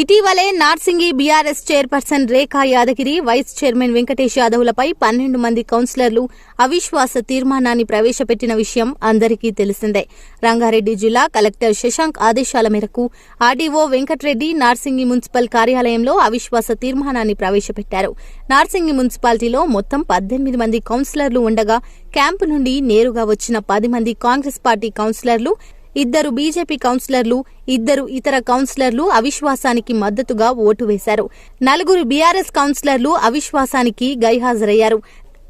ఇటీవలే Narsingi BRS chairperson Rekha Yadagiri vice chairman Venkatesh యాదవ్లపై పన్నెండు మంది కౌన్సిలర్లు అవిశ్వాస తీర్మానాన్ని ప్రవేశపెట్టిన విషయం అందరికీ తెలిసిందే. రంగారెడ్డి జిల్లా కలెక్టర్ శశాంక్ ఆదేశాల మేరకు ఆర్డీఓ వెంకటరెడ్డి నార్సింగి మున్సిపల్ కార్యాలయంలో అవిశ్వాస తీర్మానాన్ని ప్రవేశపెట్టారు. నార్సింగి మున్సిపాలిటీలో మొత్తం పద్దెనిమిది మంది కౌన్సిలర్లు ఉండగా క్యాంపు నుండి నేరుగా వచ్చిన పది మంది కాంగ్రెస్ పార్టీ కౌన్సిలర్లు ఇద్దరు బీజేపీ కౌన్సిలర్లు ఇద్దరు ఇతర కౌన్సిలర్లు అవిశ్వాసానికి మద్దతుగా ఓటు వేశారు. నలుగురు బీఆర్ఎస్ కౌన్సిలర్లు అవిశ్వాసానికి గైహాజరయ్యారు.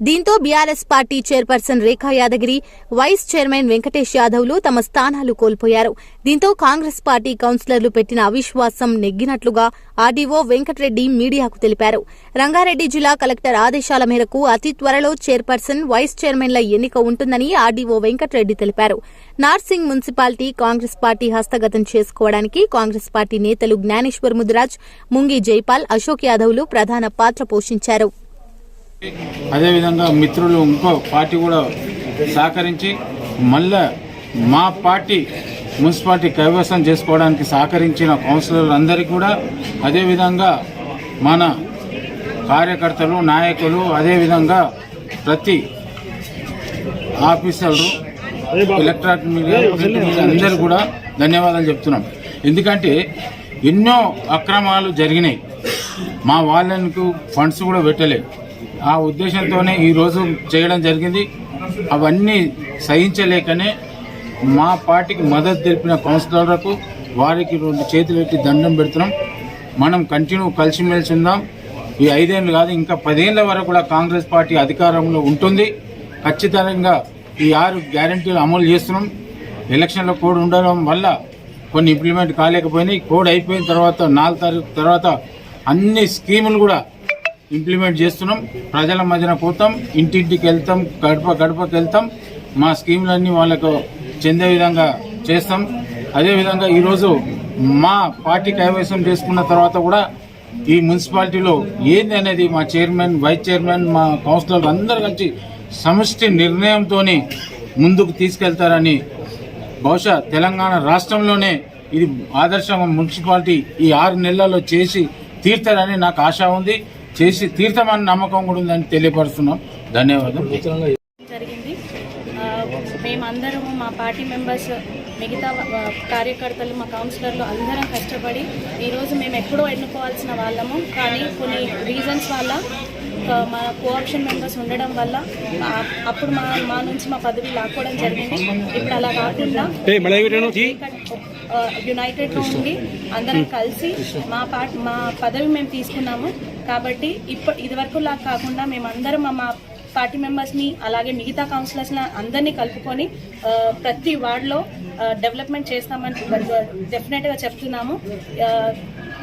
దీంతో BRS party chairperson Rekha Yadagiri vice chairman Venkatesh యాదవ్లు తమ స్థానాలు కోల్పోయారు. దీంతో కాంగ్రెస్ పార్టీ కౌన్సిలర్లు పెట్టిన అవిశ్వాసం నెగ్గినట్లుగా ఆర్డీఓ వెంకటరెడ్డి మీడియాకు తెలిపారు. రంగారెడ్డి జిల్లా కలెక్టర్ ఆదేశాల మేరకు అతి త్వరలో చైర్పర్సన్ వైస్ చైర్మన్ల ఎన్నిక ఉంటుందని ఆర్డీఓ వెంకటరెడ్డి తెలిపారు. నార్సింగ్ మున్సిపాలిటీ కాంగ్రెస్ పార్టీ హస్తగతం చేసుకోవడానికి కాంగ్రెస్ పార్టీ నేతలు జ్ఞానేశ్వర్ ముదిరాజ్ ముంగి జైపాల్ అశోక్ యాదవ్లు ప్రధాన పాత్ర పోషించారు. అదేవిధంగా మిత్రులు ఇంకో పార్టీ కూడా సహకరించి మళ్ళా మా పార్టీ మున్సిపాలిటీ కైవసం చేసుకోవడానికి సహకరించిన కౌన్సిలర్లందరికీ కూడా అదేవిధంగా మన కార్యకర్తలు నాయకులు అదేవిధంగా ప్రతి ఆఫీసర్లు ఎలక్ట్రానిక్ మీడియా అందరూ కూడా ధన్యవాదాలు చెప్తున్నాం. ఎందుకంటే ఎన్నో అక్రమాలు జరిగినాయి. మా వాళ్ళకు ఫండ్స్ కూడా పెట్టలేదు. ఆ ఉద్దేశంతోనే ఈరోజు చేయడం జరిగింది. అవన్నీ సహించలేకనే మా పార్టీకి మద్దతు తెలిపిన కౌన్సిలర్లకు వారికి రెండు చేతులు పెట్టి దండం పెడుతున్నాం. మనం కంటిన్యూ కలిసిమెలిసి ఉందాం. ఈ ఐదేళ్ళు కాదు ఇంకా పదేళ్ళ వరకు కూడా కాంగ్రెస్ పార్టీ అధికారంలో ఉంటుంది. ఖచ్చితంగా ఈ ఆరు గ్యారంటీలు అమలు చేస్తున్నాం. ఎలక్షన్లో కోడ్ ఉండడం వల్ల కొన్ని ఇంప్లిమెంట్ కాలేకపోయినాయి. కోడ్ అయిపోయిన తర్వాత నాలుగు తారీఖు తర్వాత అన్ని స్కీములు కూడా ఇంప్లిమెంట్ చేస్తున్నాం. ప్రజల మధ్యన పోతాం. ఇంటింటికి వెళ్తాం. గడప గడపకి వెళ్తాం. మా స్కీములన్నీ వాళ్ళకు చెందే విధంగా చేస్తాం. అదేవిధంగా ఈరోజు మా పార్టీ కైవసం చేసుకున్న తర్వాత కూడా ఈ మున్సిపాలిటీలో ఏంది అనేది మా చైర్మన్ వైస్ చైర్మన్ మా కౌన్సిలర్ అందరు కలిసి సమష్టి నిర్ణయంతో ముందుకు తీసుకెళ్తారని బహుశా తెలంగాణ రాష్ట్రంలోనే ఇది ఆదర్శ మున్సిపాలిటీ ఈ ఆరు నెలల్లో చేసి తీర్తారని నాకు ఆశ ఉంది. చేసి తీర్థమని నమ్మకం కూడా ఉందని తెలియపరుస్తున్నాం. ధన్యవాదాలు జరిగింది. మేమందరం పార్టీ మెంబర్స్ మిగతా కార్యకర్తలు మా కౌన్సిలర్లు అందరం కష్టపడి ఈరోజు మేము ఎప్పుడో ఎన్నుకోవాల్సిన వాళ్ళము. కానీ కొన్ని రీజన్స్ వల్ల మా కోఆప్షన్ మెంబర్స్ ఉండడం వల్ల అప్పుడు మా మా నుంచి మా పదవి లాక్కోవడం జరిగింది. ఇప్పుడు అలా కాకుండా యునైటెడ్గా ఉండి అందరం కలిసి మా పార్ట్ మా పదవి మేము తీసుకున్నాము. కాబట్టి ఇప్పుడు ఇదివరకు లాగా కాకుండా మేమందరం మా మా పార్టీ మెంబర్స్ని అలాగే మిగతా కౌన్సిలర్స్ని అందరినీ కలుపుకొని ప్రతి వార్డులో డెవలప్మెంట్ చేస్తామని డెఫినెట్గా చెప్తున్నాము.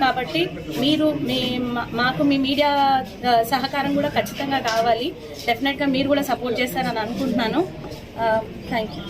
కాబట్టి మీరు మీ మాకు మీ మీడియా సహకారం కూడా ఖచ్చితంగా కావాలి. డెఫినెట్గా మీరు కూడా సపోర్ట్ చేస్తారని అనుకుంటున్నాను. Thank you